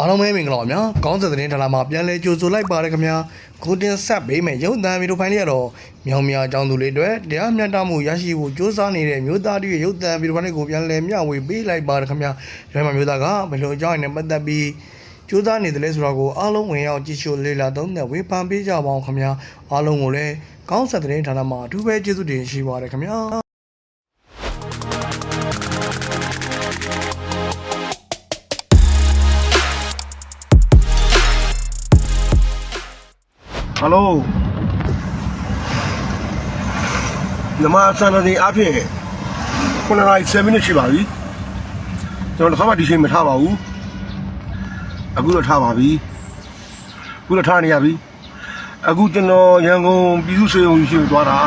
အားလုံးပဲမင်္ဂလာပါဗျာကောင်းတဲ့သတင်းဌာနမှာပြန်လဲကြိုဆိုလိုက်ပါရခင်ဗျာကိုတင်ဆက်ပေးမယ်ရုပ်သံဗီဒီယိုဖိုင်လေးကတော့မြောင်မြအကြောင်းသူလေးတွေတရားမျှတမှုရရှိဖို့ကြိုးစားနေတဲ့မျိုးသားတွေရုပ်သံဗီဒီယိုဖိုင်လေးကိုပြန်လဲမျှဝေပေးလိုက်ပါရခင်ဗျာဒီမှာမျိုးသားကဘယ်လိုအကြောင်းအရာနဲ့ပတ်သက်ပြီးကြိုးစားနေတယ်လဲဆိုတော့ကိုအားလုံးဝင်ရောက်ကြည့်ရှုလေ့လာသုံးသပ်ဝေဖန်ပေးကြပါအောင်ခင်ဗျာအားလုံးကိုလည်းကောင်းတဲ့သတင်းဌာနမှာအထူးပဲကျေးဇူးတင်ရှိပါရခင်ဗျာ ဟယ်လိုနမစံနေအဖြစ်ခုနက7မိနစ်ရှိပါပြီကျွန်တော်တစ်ခါမှဒီချိန်မထားပါဘူးအခုတော့ထားပါပြီအခုတော့ထားနေရပြီအခုကျွန်တော်ရန်ကုန်ပြည်သူ့စေုံရှိသွားတာ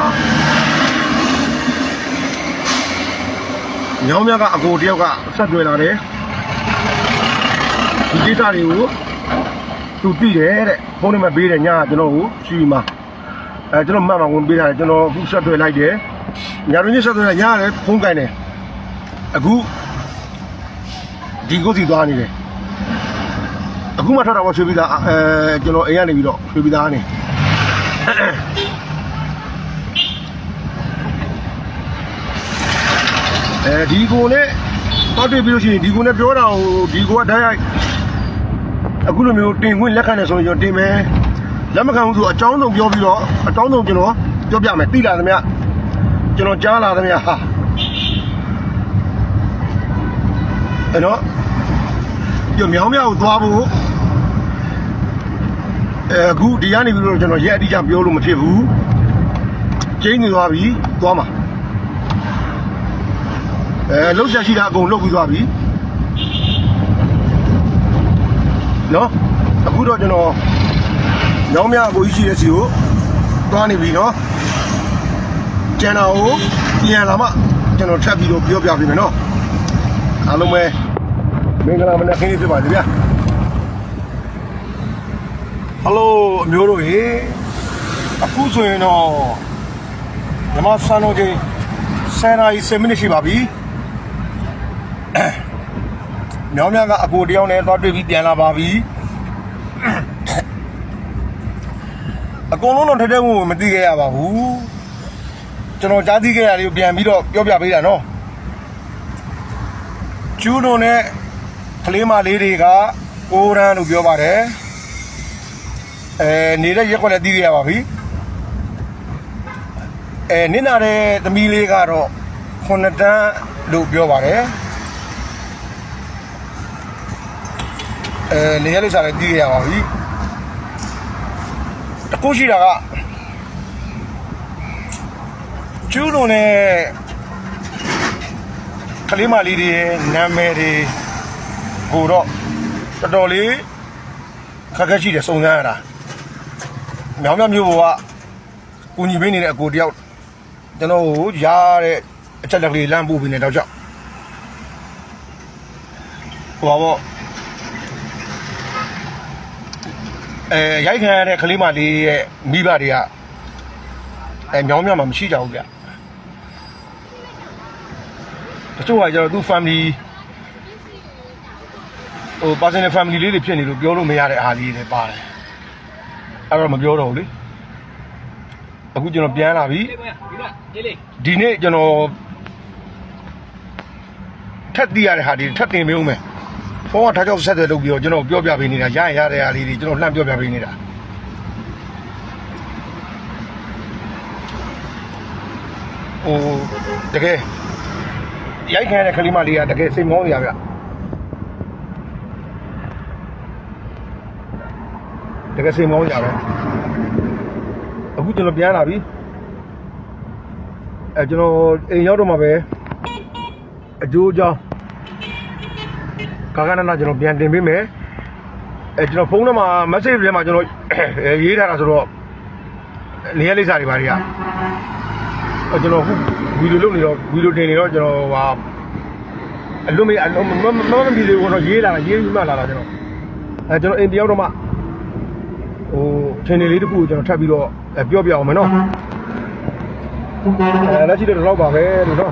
ညောင်မြတ်ကအကိုတယောက်ကဆက်တွေ့လာတယ်ဒီကိစ္စတွေကို သူတည်တယ်တဲ့ဖုန်းနံပါတ်ပေးတယ်ညကကျွန်တော်ကိုရှိမှာအဲကျွန်တော်မှတ်မှာဝင်ပေးထားတယ်ကျွန်တော်အခုဆက်တွေ့လိုက်တယ်ညရင်းညဆက်တွေ့လိုက်ညရတယ်ဖုန်းကင်တယ်အခုဒီကိုစီသွားနေတယ်အခုမှထတာပေါ့ရွှေပြည်သားအဲကျွန်တော်အိမ်ကနေပြီးတော့ရွှေပြည်သားနေအဲဒီကိုနဲ့ပတ်တွေ့ပြီးလို့ရှိရင်ဒီကိုနဲ့ပြောတာကိုဒီကိုကဓာတ်ရိုက် အခုလိုမျိုးတင်ခွင့်လက်ခံတယ်ဆိုရင်ကျွန်တော်တင်မယ်လက်မခံဘူးဆိုအကြောင်းစုံပြောပြီးတော့အကြောင်းစုံကျွန်တော်ပြောပြမယ်တိလာသမျှကျွန်တော်ကြားလာသမျှဟာအဲ့တော့ကျွန်တော်မြောင်းမြောက်ကိုသွားဖို့အဲအခုဒီကနေပြီးတော့ကျွန်တော်ရက်အတိအကျပြောလို့မဖြစ်ဘူးကျင်းနေသွားပြီသွားမှာအဲလှုပ်ရှားရှိတာအကုန်လှုပ်ပြီးသွားပြီ နော်အခုတော့ကျွန်တော်ညောင်းမြအကိုကြီးရှိတဲ့စီကိုသွားနေပြီနော်ကျန်တာကိုပြန်လာမှကျွန်တော်ထပ်ပြီးတော့ပြောပြပေးမယ်နော်အားလုံးပဲမင်္ဂလာမနက်ခင်းလေးဖြစ်ပါစေဗျာဟယ်လိုအမျိုးတို့ရေအခုဆိုရင်တော့ဓမ္မစံတော်ကြီးဆယ်နာရီ7မိနစ်ရှိပါပြီ မြောင်းမြကအကိုတယောက်နဲ့သွားတွေ့ပြီးပြန်လာပါပြီအကုန်လုံးတော့ထဲထဲဝင်ဝင်မသိခဲ့ရပါဘူးကျွန်တော်ကြားသိခဲ့ရလေးကိုပြန်ပြီးတော့ပြောပြပေးတာနော်ကျူးတို့နဲ့ကလေးမလေးတွေကကိုရန်လို့ပြောပါတယ်အဲနေတဲ့ရက်ကွက်လည်းသိခဲ့ရပါပြီအဲနင့်နာတဲ့သမီးလေးကတော့ခုနှစ်တန်းလို့ပြောပါတယ် အဲနေရာလေးစားလည်းတည်ရပါပြီတကူရှိတာကကျူးလုံးနဲ့ကလေးမလေးတွေရဲ့နာမည်တွေကိုတော့တော်တော်လေးခက်ခဲရှိတယ်စုံစမ်းရတာမြောင်မြောင်မျိုးဘောကကူညီပေးနေတဲ့အကိုတယောက်ကျွန်တော်ကိုရတဲ့အချက်လက်ကလေးလမ်းပို့ပေးနေတော့ကြောက်ဟိုပါပေါ့ အဲရိုက်ခံရတဲ့ကလေးမလေးရဲ့မိဘတွေကအဲမြောင်းမြောင်းမှမရှိကြဘူးဗျတချို့ကကျတော့သူ family ဟို personal family လေးတွေဖြစ်နေလို့ပြောလို့မရတဲ့အားလေးတွေပါတယ်အဲ့တော့မပြောတော့ဘူးလေအခုကျွန်တော်ပြန်လာပြီဒီနေ့ကျွန်တော်ထက်တည်ရတဲ့ဟာဒီထက်တင်မအောင်မယ် ဖုန်းကထားကြောက်ဆက်တယ်လုပ်ပြီးတော့ကျွန်တော်ပြောပြပေးနေတာရရင်ရတဲ့အားလေးတွေကျွန်တော်လှမ်းပြောပြပေးနေတာဟိုတကယ်ရိုက်ခံရတဲ့ကလေးမလေးကတကယ်စိတ်မောင်းနေရဗျတကယ်စိတ်မောင်းနေရပဲအခုကျွန်တော်ပြန်လာပြီအဲကျွန်တော်အိမ်ရောက်တော့မှပဲအကျိုးအကြောင်း ကာကနနာကျွန်တော်ပြန်တင်ပေးမယ်အဲကျွန်တော်ဖုန်းထဲမှာ message ထဲမှာကျွန်တော်ရေးထားတာဆိုတော့နေရာလိပ်စာတွေပါတွေကအဲကျွန်တော်ခုဗီဒီယိုလုပ်နေတော့ဗီဒီယိုတင်နေတော့ကျွန်တော်ဟာအလုံးမအလုံးမမမဗီဒီယိုကတော့ရေးလာတာရေးပြီးမှလာတာကျွန်တော်အဲကျွန်တော်အိမ်တယောက်တော့မှဟိုထင်နေလေးတစ်ခုကိုကျွန်တော်ထပ်ပြီးတော့ပြောပြအောင်မယ်နော်အဲလက်ရှိတော့တော့ပါပဲလို့နော်